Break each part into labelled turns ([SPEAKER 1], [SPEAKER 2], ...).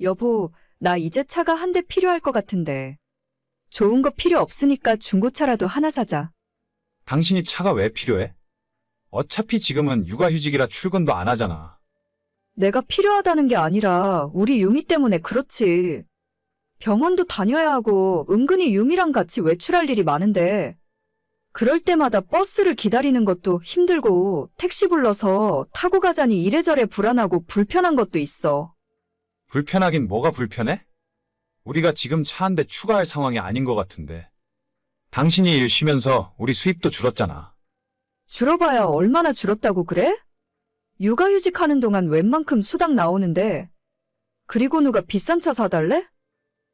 [SPEAKER 1] 여보, 나 이제 차가 한 대 필요할 것 같은데. 좋은 거 필요 없으니까 중고차라도 하나 사자.
[SPEAKER 2] 당신이 차가 왜 필요해? 어차피 지금은 육아휴직이라 출근도 안 하잖아.
[SPEAKER 1] 내가 필요하다는 게 아니라 우리 유미 때문에 그렇지. 병원도 다녀야 하고 은근히 유미랑 같이 외출할 일이 많은데 그럴 때마다 버스를 기다리는 것도 힘들고 택시 불러서 타고 가자니 이래저래 불안하고 불편한 것도 있어.
[SPEAKER 2] 불편하긴 뭐가 불편해? 우리가 지금 차 한 대 추가할 상황이 아닌 것 같은데. 당신이 일 쉬면서 우리 수입도 줄었잖아.
[SPEAKER 1] 줄어봐야 얼마나 줄었다고 그래? 육아휴직 하는 동안 웬만큼 수당 나오는데 그리고 누가 비싼 차 사달래?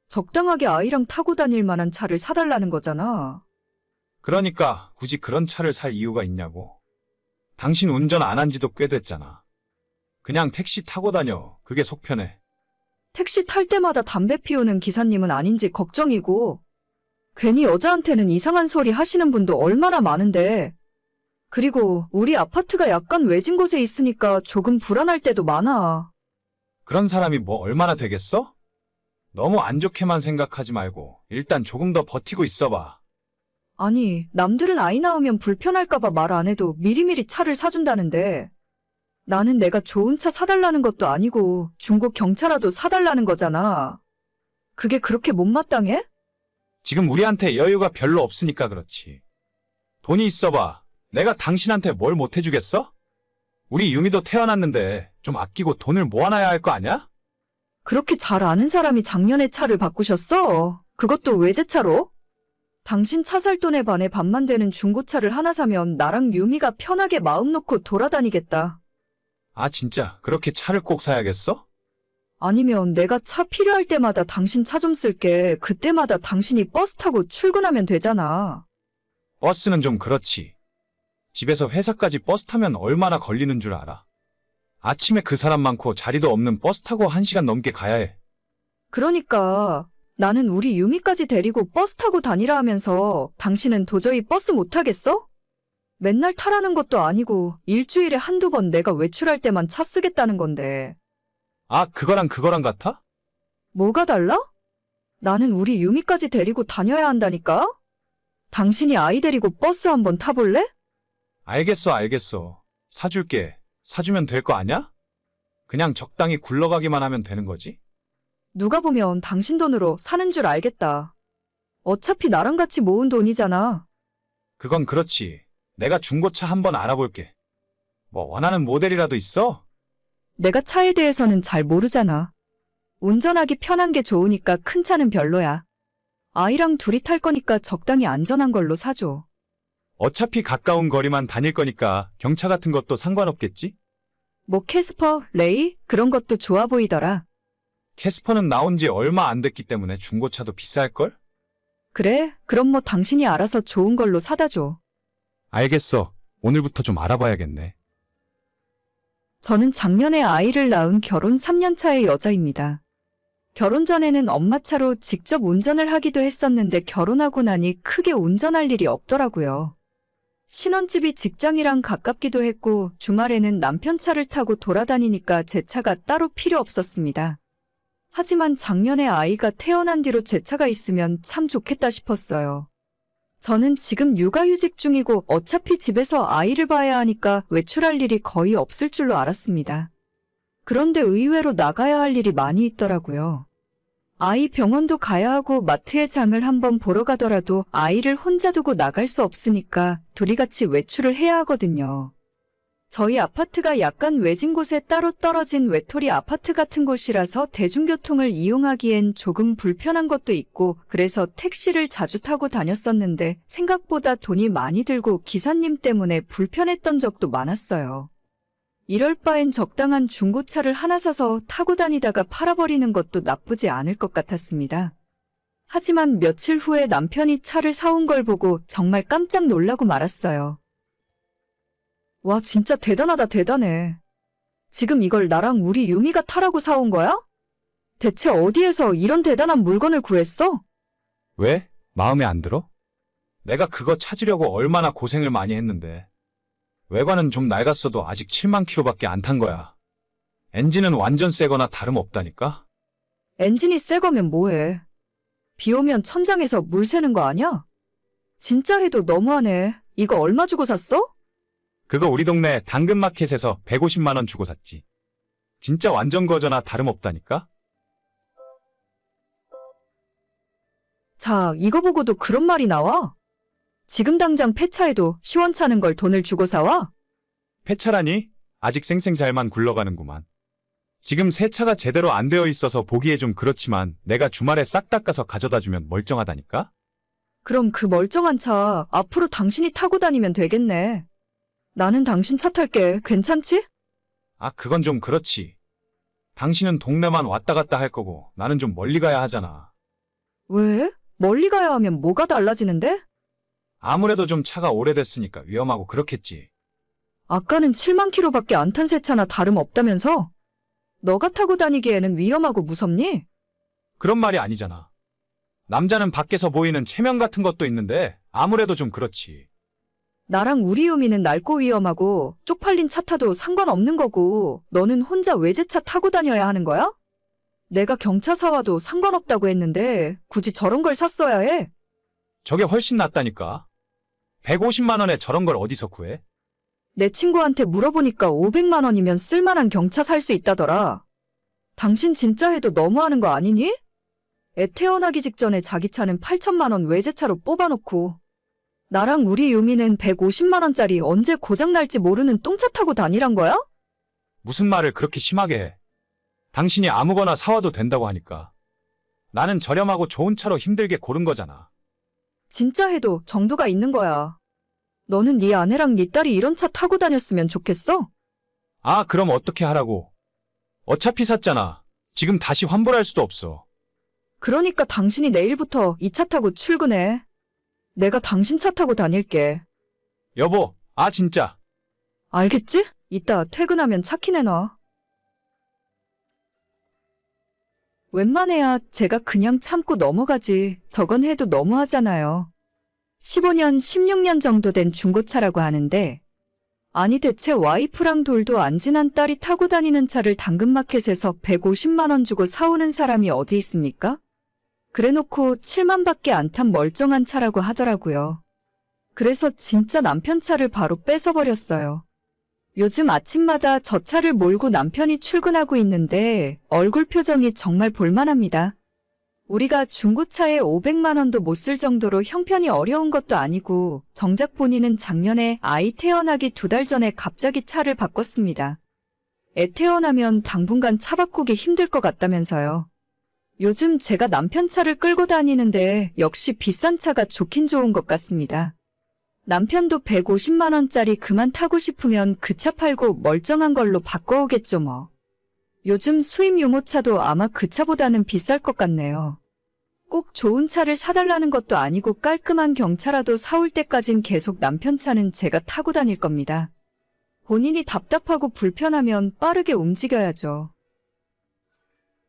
[SPEAKER 1] 적당하게 아이랑 타고 다닐 만한 차를 사달라는 거잖아.
[SPEAKER 2] 그러니까 굳이 그런 차를 살 이유가 있냐고. 당신 운전 안 한 지도 꽤 됐잖아. 그냥 택시 타고 다녀. 그게 속편해.
[SPEAKER 1] 택시 탈 때마다 담배 피우는 기사님은 아닌지 걱정이고, 괜히 여자한테는 이상한 소리 하시는 분도 얼마나 많은데, 그리고 우리 아파트가 약간 외진 곳에 있으니까 조금 불안할 때도 많아.
[SPEAKER 2] 그런 사람이 뭐 얼마나 되겠어? 너무 안 좋게만 생각하지 말고 일단 조금 더 버티고 있어봐.
[SPEAKER 1] 아니, 남들은 아이 낳으면 불편할까봐 말 안 해도 미리미리 차를 사준다는데, 나는 내가 좋은 차 사달라는 것도 아니고 중고 경차라도 사달라는 거잖아. 그게 그렇게 못마땅해?
[SPEAKER 2] 지금 우리한테 여유가 별로 없으니까 그렇지. 돈이 있어봐. 내가 당신한테 뭘 못해주겠어? 우리 유미도 태어났는데 좀 아끼고 돈을 모아놔야 할 거 아냐?
[SPEAKER 1] 그렇게 잘 아는 사람이 작년에 차를 바꾸셨어? 그것도 외제차로? 당신 차 살 돈에 반해 반만 되는 중고차를 하나 사면 나랑 유미가 편하게 마음 놓고 돌아다니겠다.
[SPEAKER 2] 아 진짜 그렇게 차를 꼭 사야겠어?
[SPEAKER 1] 아니면 내가 차 필요할 때마다 당신 차 좀 쓸게. 그때마다 당신이 버스 타고 출근하면 되잖아.
[SPEAKER 2] 버스는 좀 그렇지. 집에서 회사까지 버스 타면 얼마나 걸리는 줄 알아. 아침에 그 사람 많고 자리도 없는 버스 타고 한 시간 넘게 가야 해.
[SPEAKER 1] 그러니까 나는 우리 유미까지 데리고 버스 타고 다니라 하면서 당신은 도저히 버스 못 타겠어? 맨날 타라는 것도 아니고 일주일에 한두 번 내가 외출할 때만 차 쓰겠다는 건데.
[SPEAKER 2] 아 그거랑 그거랑 같아?
[SPEAKER 1] 뭐가 달라? 나는 우리 유미까지 데리고 다녀야 한다니까? 당신이 아이 데리고 버스 한번 타볼래?
[SPEAKER 2] 알겠어 알겠어. 사줄게. 사주면 될 거 아냐? 그냥 적당히 굴러가기만 하면 되는 거지?
[SPEAKER 1] 누가 보면 당신 돈으로 사는 줄 알겠다. 어차피 나랑 같이 모은 돈이잖아.
[SPEAKER 2] 그건 그렇지. 내가 중고차 한번 알아볼게. 뭐 원하는 모델이라도 있어?
[SPEAKER 1] 내가 차에 대해서는 잘 모르잖아. 운전하기 편한 게 좋으니까 큰 차는 별로야. 아이랑 둘이 탈 거니까 적당히 안전한 걸로 사줘.
[SPEAKER 2] 어차피 가까운 거리만 다닐 거니까 경차 같은 것도 상관없겠지?
[SPEAKER 1] 뭐 캐스퍼, 레이 그런 것도 좋아 보이더라.
[SPEAKER 2] 캐스퍼는 나온 지 얼마 안 됐기 때문에 중고차도 비쌀걸?
[SPEAKER 1] 그래? 그럼 뭐 당신이 알아서 좋은 걸로 사다 줘.
[SPEAKER 2] 알겠어. 오늘부터 좀 알아봐야겠네.
[SPEAKER 1] 저는 작년에 아이를 낳은 결혼 3년 차의 여자입니다. 결혼 전에는 엄마 차로 직접 운전을 하기도 했었는데 결혼하고 나니 크게 운전할 일이 없더라고요. 신혼집이 직장이랑 가깝기도 했고 주말에는 남편 차를 타고 돌아다니니까 제 차가 따로 필요 없었습니다. 하지만 작년에 아이가 태어난 뒤로 제 차가 있으면 참 좋겠다 싶었어요. 저는 지금 육아휴직 중이고 어차피 집에서 아이를 봐야 하니까 외출할 일이 거의 없을 줄로 알았습니다. 그런데 의외로 나가야 할 일이 많이 있더라고요. 아이 병원도 가야 하고 마트에 장을 한번 보러 가더라도 아이를 혼자 두고 나갈 수 없으니까 둘이 같이 외출을 해야 하거든요. 저희 아파트가 약간 외진 곳에 따로 떨어진 외톨이 아파트 같은 곳이라서 대중교통을 이용하기엔 조금 불편한 것도 있고 그래서 택시를 자주 타고 다녔었는데 생각보다 돈이 많이 들고 기사님 때문에 불편했던 적도 많았어요. 이럴 바엔 적당한 중고차를 하나 사서 타고 다니다가 팔아버리는 것도 나쁘지 않을 것 같았습니다. 하지만 며칠 후에 남편이 차를 사온 걸 보고 정말 깜짝 놀라고 말았어요. 와, 진짜 대단하다, 대단해. 지금 이걸 나랑 우리 유미가 타라고 사온 거야? 대체 어디에서 이런 대단한 물건을 구했어?
[SPEAKER 2] 왜? 마음에 안 들어? 내가 그거 찾으려고 얼마나 고생을 많이 했는데. 외관은 좀 낡았어도 아직 7만 킬로밖에 안 탄 거야. 엔진은 완전 새거나 다름없다니까?
[SPEAKER 1] 엔진이 새 거면 뭐해. 비 오면 천장에서 물 새는 거 아니야? 진짜 해도 너무하네. 이거 얼마 주고 샀어?
[SPEAKER 2] 그거 우리 동네 당근마켓에서 150만 원 주고 샀지. 진짜 완전 거저나 다름없다니까?
[SPEAKER 1] 자, 이거 보고도 그런 말이 나와? 지금 당장 폐차해도 시원찮은 걸 돈을 주고 사와?
[SPEAKER 2] 폐차라니? 아직 쌩쌩잘만 굴러가는구만. 지금 세차가 제대로 안 되어 있어서 보기에 좀 그렇지만 내가 주말에 싹 닦아서 가져다 주면 멀쩡하다니까?
[SPEAKER 1] 그럼 그 멀쩡한 차 앞으로 당신이 타고 다니면 되겠네. 나는 당신 차 탈게. 괜찮지?
[SPEAKER 2] 아, 그건 좀 그렇지. 당신은 동네만 왔다 갔다 할 거고 나는 좀 멀리 가야 하잖아.
[SPEAKER 1] 왜? 멀리 가야 하면 뭐가 달라지는데?
[SPEAKER 2] 아무래도 좀 차가 오래됐으니까 위험하고 그렇겠지.
[SPEAKER 1] 아까는 7만 킬로밖에 안 탄 새 차나 다름없다면서? 너가 타고 다니기에는 위험하고 무섭니?
[SPEAKER 2] 그런 말이 아니잖아. 남자는 밖에서 보이는 체면 같은 것도 있는데 아무래도 좀 그렇지.
[SPEAKER 1] 나랑 우리 유미는 낡고 위험하고 쪽팔린 차 타도 상관없는 거고 너는 혼자 외제차 타고 다녀야 하는 거야? 내가 경차 사 와도 상관없다고 했는데 굳이 저런 걸 샀어야 해?
[SPEAKER 2] 저게 훨씬 낫다니까. 150만 원에 저런 걸 어디서 구해?
[SPEAKER 1] 내 친구한테 물어보니까 500만 원이면 쓸만한 경차 살 수 있다더라. 당신 진짜 해도 너무하는 거 아니니? 애 태어나기 직전에 자기 차는 8천만 원 외제차로 뽑아놓고 나랑 우리 유미는 150만 원짜리 언제 고장 날지 모르는 똥차 타고 다니란 거야?
[SPEAKER 2] 무슨 말을 그렇게 심하게 해. 당신이 아무거나 사와도 된다고 하니까. 나는 저렴하고 좋은 차로 힘들게 고른 거잖아.
[SPEAKER 1] 진짜 해도 정도가 있는 거야. 너는 네 아내랑 네 딸이 이런 차 타고 다녔으면 좋겠어?
[SPEAKER 2] 아, 그럼 어떻게 하라고? 어차피 샀잖아. 지금 다시 환불할 수도 없어.
[SPEAKER 1] 그러니까 당신이 내일부터 이 차 타고 출근해. 내가 당신 차 타고 다닐게.
[SPEAKER 2] 여보, 아, 진짜.
[SPEAKER 1] 알겠지? 이따 퇴근하면 차키 내놔. 웬만해야 제가 그냥 참고 넘어가지. 저건 해도 너무하잖아요. 15년, 16년 정도 된 중고차라고 하는데, 아니 대체 와이프랑 돌도 안 지난 딸이 타고 다니는 차를 당근마켓에서 150만 원 주고 사오는 사람이 어디 있습니까? 그래 놓고 7만밖에 안 탄 멀쩡한 차라고 하더라고요. 그래서 진짜 남편 차를 바로 뺏어버렸어요. 요즘 아침마다 저 차를 몰고 남편이 출근하고 있는데 얼굴 표정이 정말 볼만합니다. 우리가 중고차에 500만 원도 못 쓸 정도로 형편이 어려운 것도 아니고 정작 본인은 작년에 아이 태어나기 두 달 전에 갑자기 차를 바꿨습니다. 애 태어나면 당분간 차 바꾸기 힘들 것 같다면서요. 요즘 제가 남편 차를 끌고 다니는데 역시 비싼 차가 좋긴 좋은 것 같습니다. 남편도 150만원짜리 그만 타고 싶으면 그 차 팔고 멀쩡한 걸로 바꿔오겠죠 뭐. 요즘 수입 유모차도 아마 그 차보다는 비쌀 것 같네요. 꼭 좋은 차를 사달라는 것도 아니고 깔끔한 경차라도 사올 때까진 계속 남편 차는 제가 타고 다닐 겁니다. 본인이 답답하고 불편하면 빠르게 움직여야죠.